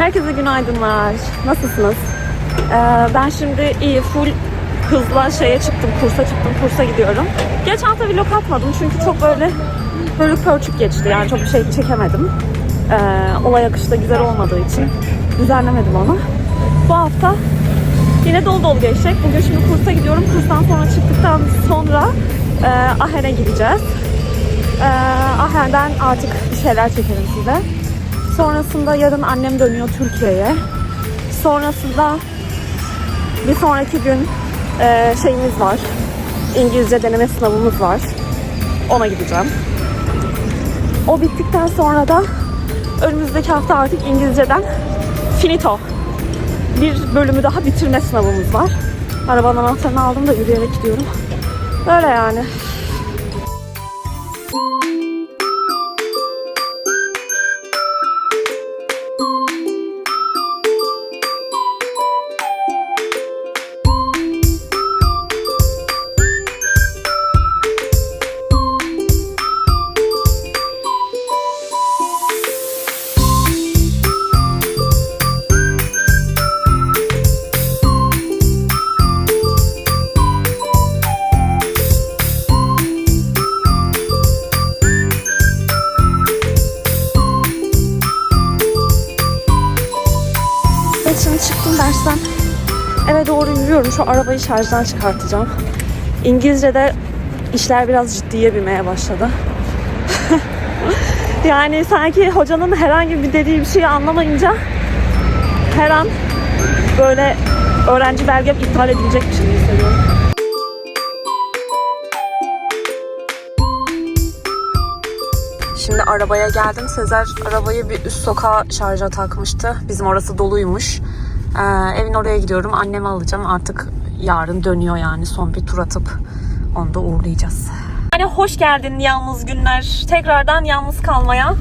Herkese günaydınlar. Nasılsınız? Ee, ben şimdi iyi full hızla şeye çıktım, kursa çıktım, kursa gidiyorum. Geçen hafta vlog atmadım çünkü çok böyle bölük pörçük geçti. Yani çok bir şey çekemedim. Ee, olay akışı da güzel olmadığı için düzenlemedim onu. Bu hafta yine dolu dolu geçecek. Bugün şimdi kursa gidiyorum. Kurstan sonra çıktıktan sonra e, Ahen'e gideceğiz. Ee, Ahen'den artık bir şeyler çekerim size. Sonrasında yarın annem dönüyor Türkiye'ye. Sonrasında bir sonraki gün e, şeyimiz var. İngilizce deneme sınavımız var. Ona gideceğim. O bittikten sonra da önümüzdeki hafta artık İngilizceden finito. Bir bölümü daha bitirme sınavımız var. Arabanın anahtarını aldım da yürüyerek gidiyorum. Öyle yani. Yürüyorum. Şu arabayı şarjdan çıkartacağım. İngilizce'de işler biraz ciddiye binmeye başladı. yani sanki hocanın herhangi bir dediği bir şeyi anlamayınca her an böyle öğrenci belgem iptal edilecekmiş gibi hissediyorum. Şimdi arabaya geldim. Sezer arabayı bir üst sokağa şarja takmıştı. Bizim orası doluymuş. Ee, evin oraya gidiyorum. Annemi alacağım. Artık yarın dönüyor yani. Son bir tur atıp onu da uğurlayacağız. Hani hoş geldin yalnız günler. Tekrardan yalnız kalmaya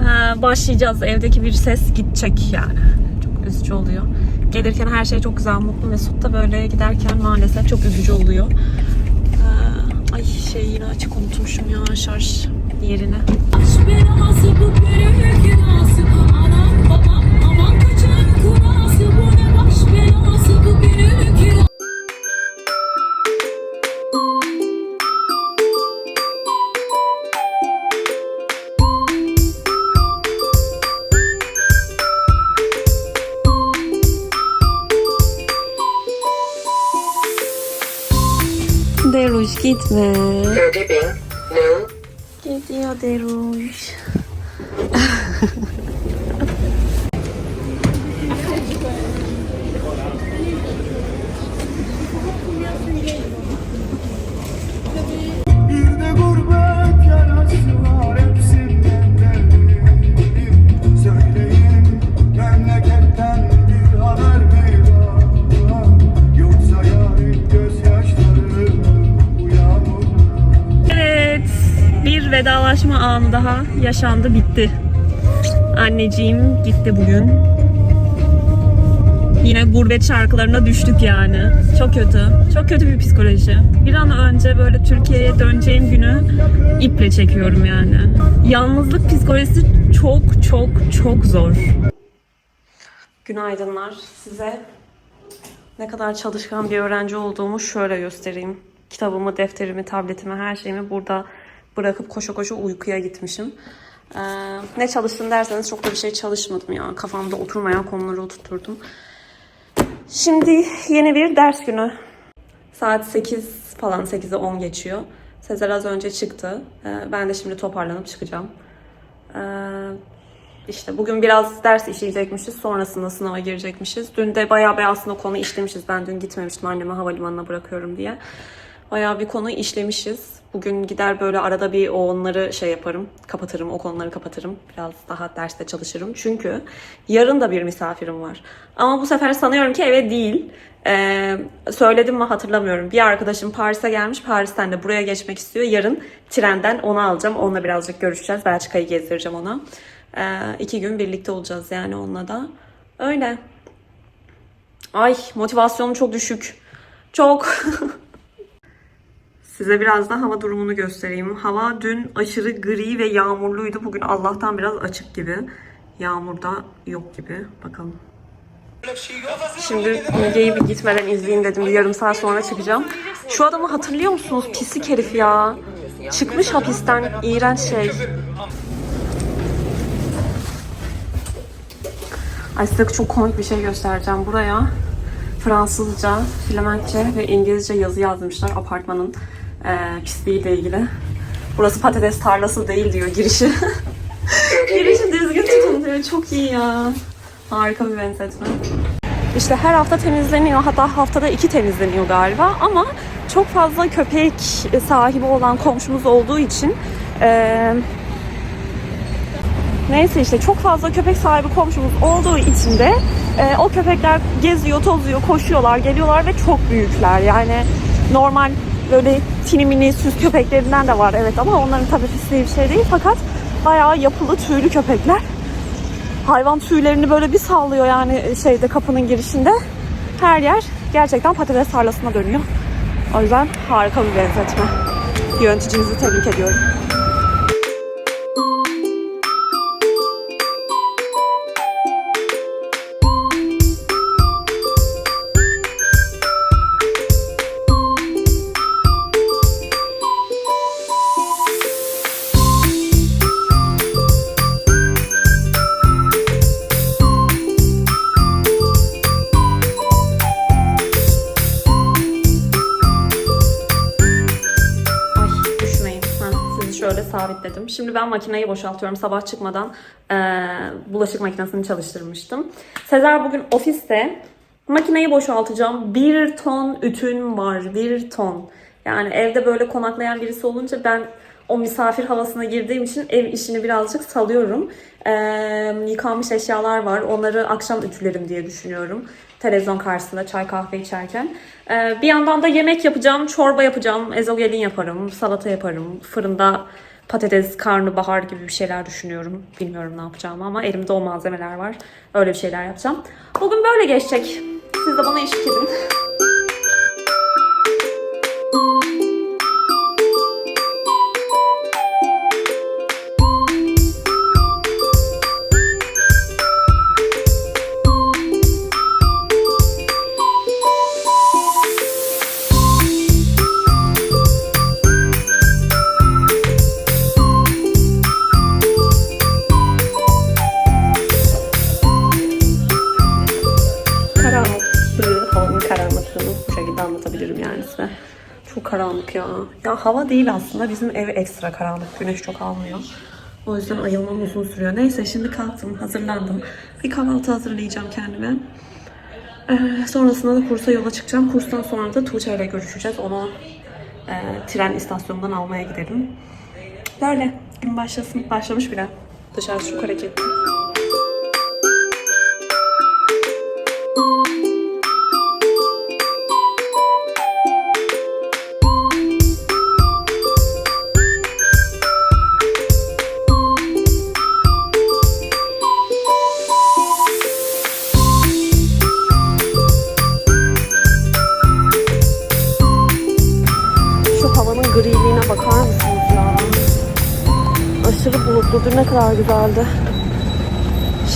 ee, başlayacağız. Evdeki bir ses gidecek yani. Çok üzücü oluyor. Gelirken her şey çok güzel, mutlu, mesut da böyle giderken maalesef çok üzücü oluyor. Ee, ay şey yine açık unutmuşum ya şarj yerine. Baş belası bu büyük günahsı Anam babam aman kaçan kurası Deruş gitme. Ödebing, no, Gidiyor Deruş. bir vedalaşma anı daha yaşandı, bitti. Anneciğim gitti bugün. Yine gurbet şarkılarına düştük yani. Çok kötü. Çok kötü bir psikoloji. Bir an önce böyle Türkiye'ye döneceğim günü iple çekiyorum yani. Yalnızlık psikolojisi çok çok çok zor. Günaydınlar. Size ne kadar çalışkan bir öğrenci olduğumu şöyle göstereyim. Kitabımı, defterimi, tabletimi, her şeyimi burada bırakıp koşa koşa uykuya gitmişim. Ee, ne çalıştın derseniz çok da bir şey çalışmadım ya. Kafamda oturmayan konuları oturturdum. Şimdi yeni bir ders günü. Saat 8 falan 8'e 10 geçiyor. Sezer az önce çıktı. Ee, ben de şimdi toparlanıp çıkacağım. Ee, işte bugün biraz ders işleyecekmişiz. Sonrasında sınava girecekmişiz. Dün de bayağı bir aslında konu işlemişiz. Ben dün gitmemiştim annemi havalimanına bırakıyorum diye. Bayağı bir konu işlemişiz. Bugün gider böyle arada bir o onları şey yaparım. Kapatırım, o konuları kapatırım. Biraz daha derste çalışırım. Çünkü yarın da bir misafirim var. Ama bu sefer sanıyorum ki eve değil. Ee, söyledim mi hatırlamıyorum. Bir arkadaşım Paris'e gelmiş. Paris'ten de buraya geçmek istiyor. Yarın trenden onu alacağım. Onunla birazcık görüşeceğiz. Belçika'yı gezdireceğim ona. Ee, iki gün birlikte olacağız yani onunla da. Öyle. Ay motivasyonum çok düşük. Çok. Size biraz da hava durumunu göstereyim. Hava dün aşırı gri ve yağmurluydu. Bugün Allah'tan biraz açık gibi. Yağmurda yok gibi. Bakalım. Şimdi Müge'yi bir gitmeden izleyeyim dedim. Bir yarım saat sonra çıkacağım. Şu adamı hatırlıyor musunuz? Pislik herif ya. Çıkmış hapisten. iğrenç şey. Ay size çok komik bir şey göstereceğim. Buraya Fransızca, Flemenkçe ve İngilizce yazı yazmışlar apartmanın eee pisliğiyle ilgili. Burası patates tarlası değil diyor girişi. girişi düzgün tutun diyor. Çok iyi ya. Harika bir benzetme. İşte her hafta temizleniyor. Hatta haftada iki temizleniyor galiba. Ama çok fazla köpek sahibi olan komşumuz olduğu için eee Neyse işte çok fazla köpek sahibi komşumuz olduğu için de e, o köpekler geziyor, tozuyor, koşuyorlar, geliyorlar ve çok büyükler. Yani normal böyle tini mini süs köpeklerinden de var evet ama onların tabii pisliği bir şey değil. Fakat bayağı yapılı tüylü köpekler. Hayvan tüylerini böyle bir sallıyor yani şeyde kapının girişinde. Her yer gerçekten patates tarlasına dönüyor. O yüzden harika bir benzetme. Yöneticinizi tebrik ediyorum. Sabitledim. Şimdi ben makineyi boşaltıyorum. Sabah çıkmadan eee, bulaşık makinesini çalıştırmıştım. Sezer bugün ofiste makineyi boşaltacağım. Bir ton ütün var. Bir ton. Yani evde böyle konaklayan birisi olunca ben o misafir havasına girdiğim için ev işini birazcık salıyorum. Eee, yıkanmış eşyalar var. Onları akşam ütülerim diye düşünüyorum. Televizyon karşısında çay kahve içerken. Eee, bir yandan da yemek yapacağım. Çorba yapacağım. Ezogelin yaparım. Salata yaparım. Fırında patates, karnabahar gibi bir şeyler düşünüyorum. Bilmiyorum ne yapacağımı ama elimde o malzemeler var. Öyle bir şeyler yapacağım. Bugün böyle geçecek. Siz de bana eşlik edin. Karanlık ya. Ya hava değil aslında. Bizim ev ekstra karanlık. Güneş çok almıyor. O yüzden ayılmam uzun sürüyor. Neyse şimdi kalktım, hazırlandım. Bir kahvaltı hazırlayacağım kendime. Ee, sonrasında da kursa yola çıkacağım. Kurstan sonra da Tuğçe ile görüşeceğiz. Onu e, tren istasyonundan almaya gidelim. Böyle gün başlasın. Başlamış bile. Dışarısı çok hareketli. Bakar mısınız ya? Aşırı bulutlu. Dün ne kadar güzeldi.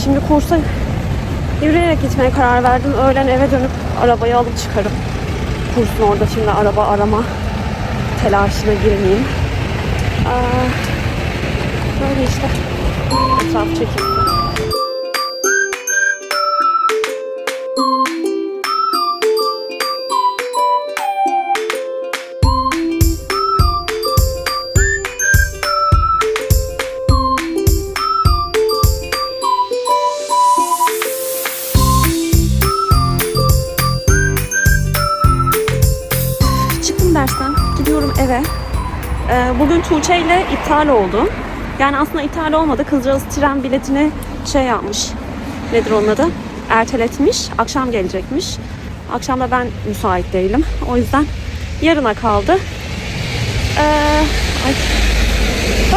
Şimdi kursa yürüyerek gitmeye karar verdim. Öğlen eve dönüp arabayı alıp çıkarım. Kursun orada şimdi araba arama telaşına girmeyeyim. Aa, böyle işte. Etraf çekildi. Ee, bugün Tuğçe ile iptal oldu. Yani aslında iptal olmadı. Kızcağız tren biletini şey yapmış. Nedir onun adı? Erteletmiş. Akşam gelecekmiş. Akşam da ben müsait değilim. O yüzden yarına kaldı. Ee, ay.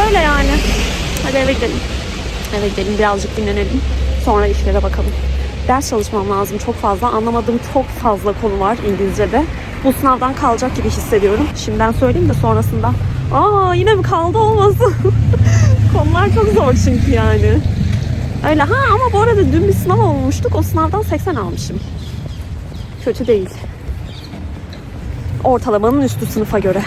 Böyle yani. Hadi eve gidelim. Eve gidelim birazcık dinlenelim. Sonra işlere bakalım. Ders çalışmam lazım çok fazla. Anlamadığım çok fazla konu var İngilizce'de. Bu sınavdan kalacak gibi hissediyorum. Şimdiden söyleyeyim de sonrasında. Aa yine mi kaldı olmasın? Konular çok zor çünkü yani. Öyle ha ama bu arada dün bir sınav olmuştuk. O sınavdan 80 almışım. Kötü değil. Ortalamanın üstü sınıfa göre.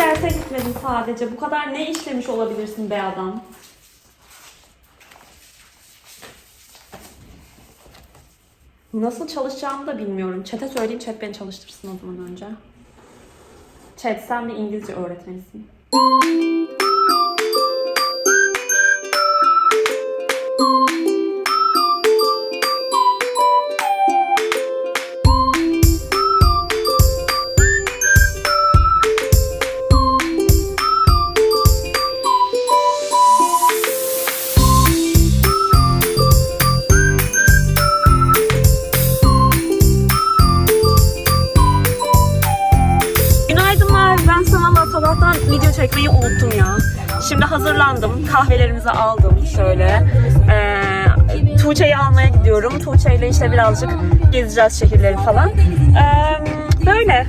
Derse gitmedin sadece. Bu kadar ne işlemiş olabilirsin be adam? Nasıl çalışacağımı da bilmiyorum. Chat'e söyleyeyim, chat beni çalıştırsın o zaman önce. Chat sen bir İngilizce öğretmenisin. Kahvelerimizi aldım şöyle. Ee, Tuğçe'yi almaya gidiyorum. Tuğçe ile işte birazcık gezeceğiz şehirleri falan. Ee, böyle.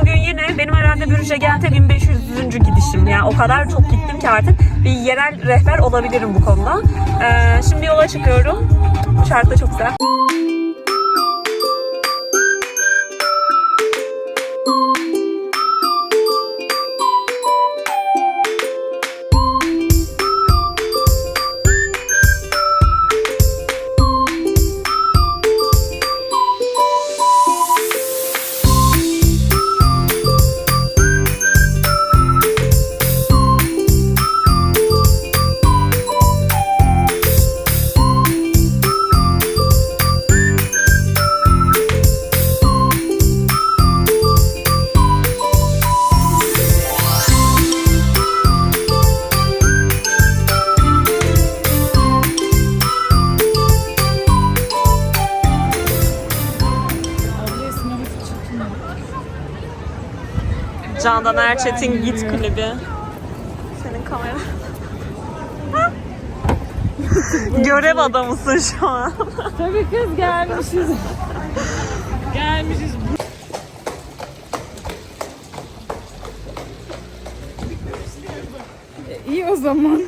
Bugün yine benim herhalde Bürüce Gent'e 1500. gidişim. Yani o kadar çok gittim ki artık bir yerel rehber olabilirim bu konuda. Ee, şimdi yola çıkıyorum. Şarkı çok güzel. Candan Erçetin Git klibi. Senin kamera. Görev adamısın şu an. Tabii kız gelmişiz. gelmişiz. iyi o zaman.